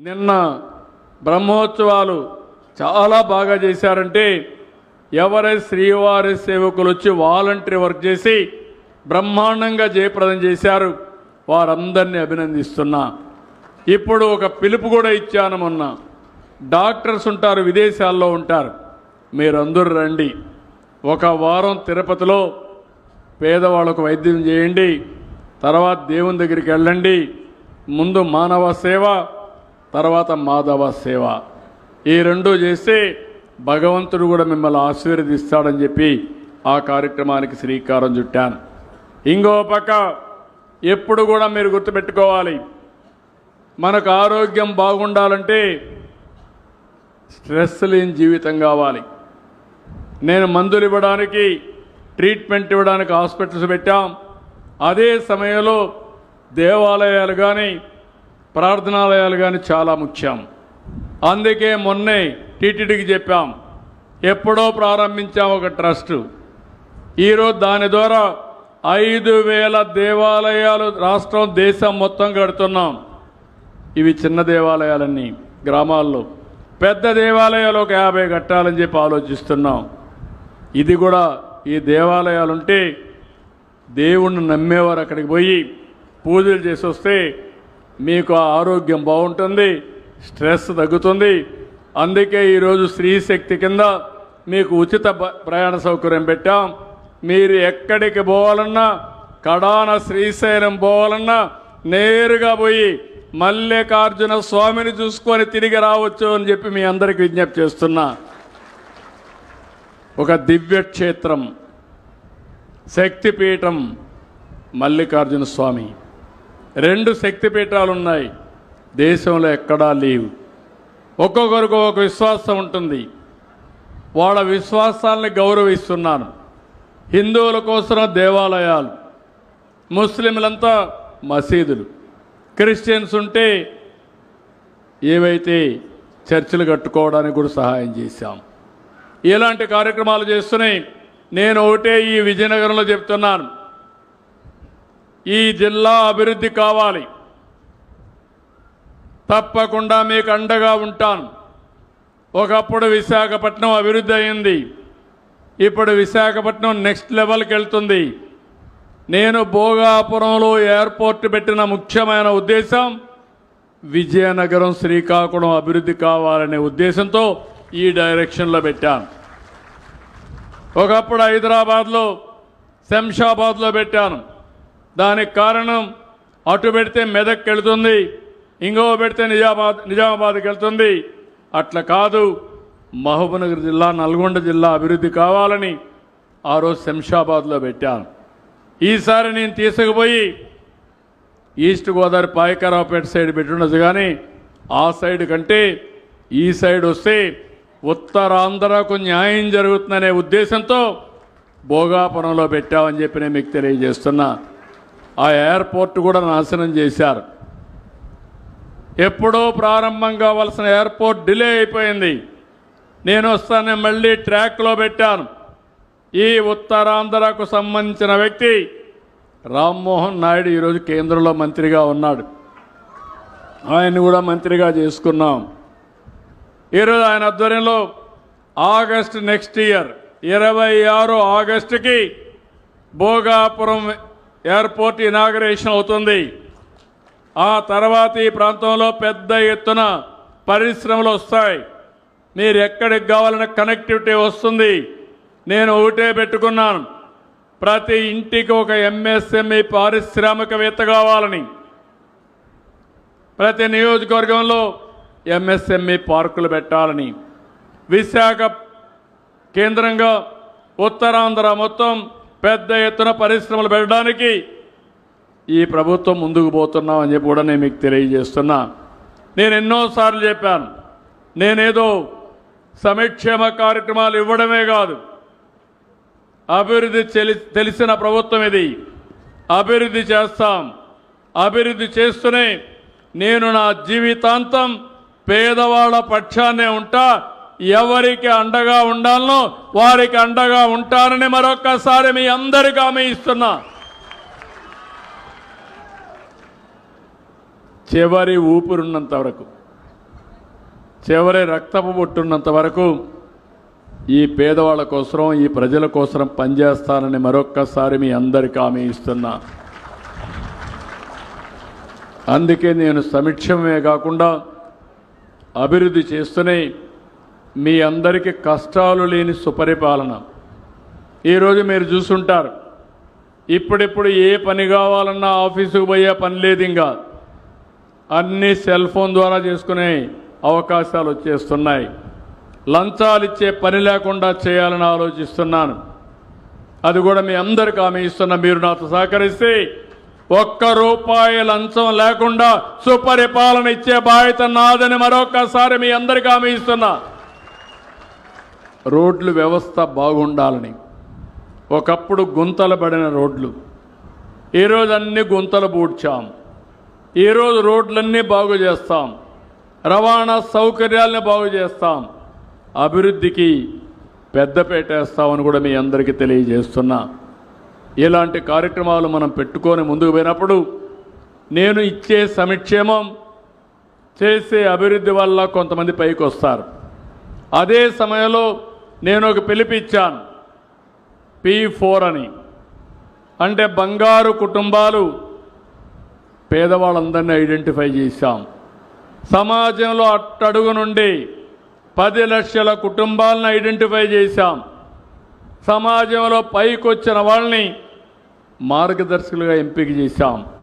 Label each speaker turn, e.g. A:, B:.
A: నిన్న బ్రహ్మోత్సవాలు చాలా బాగా చేశారంటే ఎవరైతే శ్రీవారి సేవకులు వచ్చి వాలంటరీ వర్క్ చేసి బ్రహ్మాండంగా జయప్రదం చేశారు వారందరినీ అభినందిస్తున్నా. ఇప్పుడు ఒక పిలుపు కూడా ఇచ్చాను మొన్న. డాక్టర్స్ ఉంటారు విదేశాల్లో ఉంటారు. మీరందరూ రండి. ఒక వారం తిరుపతిలో పేదవాళ్ళకు వైద్యం చేయండి. తర్వాత దేవుని దగ్గరికి వెళ్ళండి. ముందు మానవ సేవ తర్వాత మాధవ సేవ. ఈ రెండు చేస్తే భగవంతుడు కూడా మిమ్మల్ని ఆశీర్వదిస్తాడని చెప్పి ఆ కార్యక్రమానికి శ్రీకారం చుట్టాను. ఇంకో పక్క ఎప్పుడు కూడా మీరు గుర్తుపెట్టుకోవాలి. మనకు ఆరోగ్యం బాగుండాలంటే స్ట్రెస్ లేని జీవితం కావాలి. నేను మందులు ఇవ్వడానికి ట్రీట్మెంట్ ఇవ్వడానికి హాస్పిటల్స్ పెట్టాం. అదే సమయంలో దేవాలయాలు కానీ ప్రార్థనాలయాలు కానీ చాలా ముఖ్యం. అందుకే మొన్నే టీటీడీకి చెప్పాం ఎప్పుడో ప్రారంభించాం ఒక ట్రస్ట్. ఈరోజు దాని ద్వారా ఐదు వేల దేవాలయాలు రాష్ట్రం దేశం మొత్తం కడుతున్నాం. ఇవి చిన్న దేవాలయాలన్నీ గ్రామాల్లో. పెద్ద దేవాలయాలు ఒక యాభై కట్టాలని చెప్పి ఆలోచిస్తున్నాం. ఇది కూడా ఈ దేవాలయాలు ఉంటే దేవుణ్ణి నమ్మేవారు అక్కడికి పోయి పూజలు చేసి వస్తే మీకు ఆరోగ్యం బాగుంటుంది స్ట్రెస్ తగ్గుతుంది. అందుకే ఈరోజు స్త్రీ శక్తి కింద మీకు ఉచిత ప్రయాణ సౌకర్యం పెట్టాం. మీరు ఎక్కడికి పోవాలన్నా కడాన శ్రీశైలం పోవాలన్నా నేరుగా పోయి మల్లికార్జున స్వామిని చూసుకొని తిరిగి రావచ్చు అని చెప్పి మీ అందరికి విజ్ఞప్తి చేస్తున్నా. ఒక దివ్యక్షేత్రం శక్తిపీఠం మల్లికార్జున స్వామి. రెండు శక్తిపీఠాలు ఉన్నాయి దేశంలో ఎక్కడా లేవు. ఒక్కొక్కరికి ఒక విశ్వాసం ఉంటుంది. వాళ్ళ విశ్వాసాలని గౌరవిస్తున్నాను. హిందువుల కోసం దేవాలయాలు ముస్లింలంతా మసీదులు. క్రిస్టియన్స్ ఉంటే ఏవైతే చర్చిలు కట్టుకోవడానికి కూడా సహాయం చేశాం. ఇలాంటి కార్యక్రమాలు చేస్తున్నాయి నేను ఒకటే ఈ విజయనగరంలో చెప్తున్నాను. ఈ జిల్లా అభివృద్ధి కావాలి. తప్పకుండా మీకు అండగా ఉంటాను. ఒకప్పుడు విశాఖపట్నం అభివృద్ధి అయింది. ఇప్పుడు విశాఖపట్నం నెక్స్ట్ లెవెల్కి వెళ్తుంది. నేను భోగాపురంలో ఎయిర్పోర్ట్ పెట్టిన ముఖ్యమైన ఉద్దేశం విజయనగరం శ్రీకాకుళం అభివృద్ధి కావాలనే ఉద్దేశంతో ఈ డైరెక్షన్లో పెట్టాను. ఒకప్పుడు హైదరాబాద్లో శంషాబాద్లో పెట్టాను. దానికి కారణం అటు పెడితే మెదక్కి వెళుతుంది ఇంకో పెడితే నిజామాబాద్ నిజామాబాద్కి వెళ్తుంది. అట్లా కాదు మహబూబ్నగర్ జిల్లా నల్గొండ జిల్లా అభివృద్ధి కావాలని ఆ రోజు శంషాబాద్లో పెట్టాను. ఈసారి నేను తీసుకుపోయి ఈస్ట్ గోదావరి పాయకరావుపేట సైడ్ పెట్టుండదు కానీ ఆ సైడ్ కంటే ఈ సైడ్ వస్తే ఉత్తరాంధ్రకు న్యాయం జరుగుతుందనే ఉద్దేశంతో భోగాపురంలో పెట్టామని చెప్పి నేను మీకు తెలియజేస్తున్నా. ఆ ఎయిర్పోర్ట్ కూడా నాశనం చేశారు. ఎప్పుడో ప్రారంభం కావాల్సిన ఎయిర్పోర్ట్ డిలే అయిపోయింది. నేను వస్తానే మళ్ళీ ట్రాక్లో పెట్టాను. ఈ ఉత్తరాంధ్రకు సంబంధించిన వ్యక్తి రామ్మోహన్ నాయుడు ఈరోజు కేంద్రంలో మంత్రిగా ఉన్నాడు. ఆయన్ని కూడా మంత్రిగా చేసుకున్నాం. ఈరోజు ఆయన ఆధ్వర్యంలో ఆగస్ట్ నెక్స్ట్ ఇయర్ ఇరవై ఆరు ఆగస్టుకి భోగాపురం ఎయిర్పోర్ట్ ఇనాగరేషన్ అవుతుంది. ఆ తర్వాత ఈ ప్రాంతంలో పెద్ద ఎత్తున పరిశ్రమలు వస్తాయి. మీరు ఎక్కడికి కావాలన్న కనెక్టివిటీ వస్తుంది. నేను ఒకటే పెట్టుకున్నాను. ప్రతి ఇంటికి ఒక ఎంఎస్ఎంఈ పారిశ్రామికవేత్త కావాలని. ప్రతి నియోజకవర్గంలో ఎంఎస్ఎంఈ పార్కులు పెట్టాలని. విశాఖ కేంద్రంగా ఉత్తరాంధ్ర మొత్తం పెద్ద ఎత్తున పరిశ్రమలు పెట్టడానికి ఈ ప్రభుత్వం ముందుకు పోతున్నాం అని చెప్పి కూడా నేను మీకు తెలియజేస్తున్నా. నేను ఎన్నోసార్లు చెప్పాను. నేనేదో సంక్షేమ కార్యక్రమాలు ఇవ్వడమే కాదు. అభివృద్ధి తెలిసిన ప్రభుత్వం ఇది. అభివృద్ధి చేస్తాం. అభివృద్ధి చేస్తూనే నేను నా జీవితాంతం పేదవాళ్ళ పక్షాన్నే ఉంటా. ఎవరికి అండగా ఉండాలనో వారికి అండగా ఉంటానని మరొక్కసారి మీ అందరికీ ఆమె ఇస్తున్నా. చివరి ఊపిరున్నంత వరకు చివరి రక్తపు బొట్టున్నంత వరకు ఈ పేదవాళ్ళ కోసం ఈ ప్రజల కోసం పనిచేస్తానని మరొక్కసారి మీ అందరికీ హామీ ఇస్తున్నా. అందుకే నేను సమీక్షమే కాకుండా అభివృద్ధి చేస్తూనే మీ అందరికీ కష్టాలు లేని సుపరిపాలన. ఈరోజు మీరు చూసుంటారు. ఇప్పుడిప్పుడు ఏ పని కావాలన్నా ఆఫీసుకు పోయే పని లేదు ఇంకా అన్నీ సెల్ ఫోన్ ద్వారా చేసుకునే అవకాశాలు వచ్చేస్తున్నాయి. లంచాలు ఇచ్చే పని లేకుండా చేయాలని ఆలోచిస్తున్నాను. అది కూడా మీ అందరికి హామీ ఇస్తున్నా మీరు నాతో సహకరిస్తే ఒక్క రూపాయి లంచం లేకుండా సుపరిపాలన ఇచ్చే బాధ్యత నాదని మరొక్కసారి మీ అందరికి ఆమె ఇస్తున్నా. రోడ్లు వ్యవస్థ బాగుండాలని. ఒకప్పుడు గుంతలు పడిన రోడ్లు. ఈరోజు అన్ని గుంతలు పూడ్చాం. ఈరోజు రోడ్లన్నీ బాగు చేస్తాం. రవాణా సౌకర్యాలని బాగు చేస్తాం. అభివృద్ధికి పెద్దపేట వేస్తామని కూడా మీ అందరికీ తెలియజేస్తున్నా. ఇలాంటి కార్యక్రమాలు మనం పెట్టుకొని ముందుకు పోయినప్పుడు నేను ఇచ్చే సంక్షేమం చేసే అభివృద్ధి వల్ల కొంతమంది పైకి వస్తారు అదే సమయంలో నేను ఒక పిలిపిచ్చాను పి ఫోర్ అని. అంటే బంగారు కుటుంబాలు పేదవాళ్ళందరినీ ఐడెంటిఫై చేశాం. సమాజంలో అట్టడుగు నుండి పది లక్షల కుటుంబాలను ఐడెంటిఫై చేశాం. సమాజంలో పైకొచ్చిన వాళ్ళని మార్గదర్శకులుగా ఎంపిక చేశాం.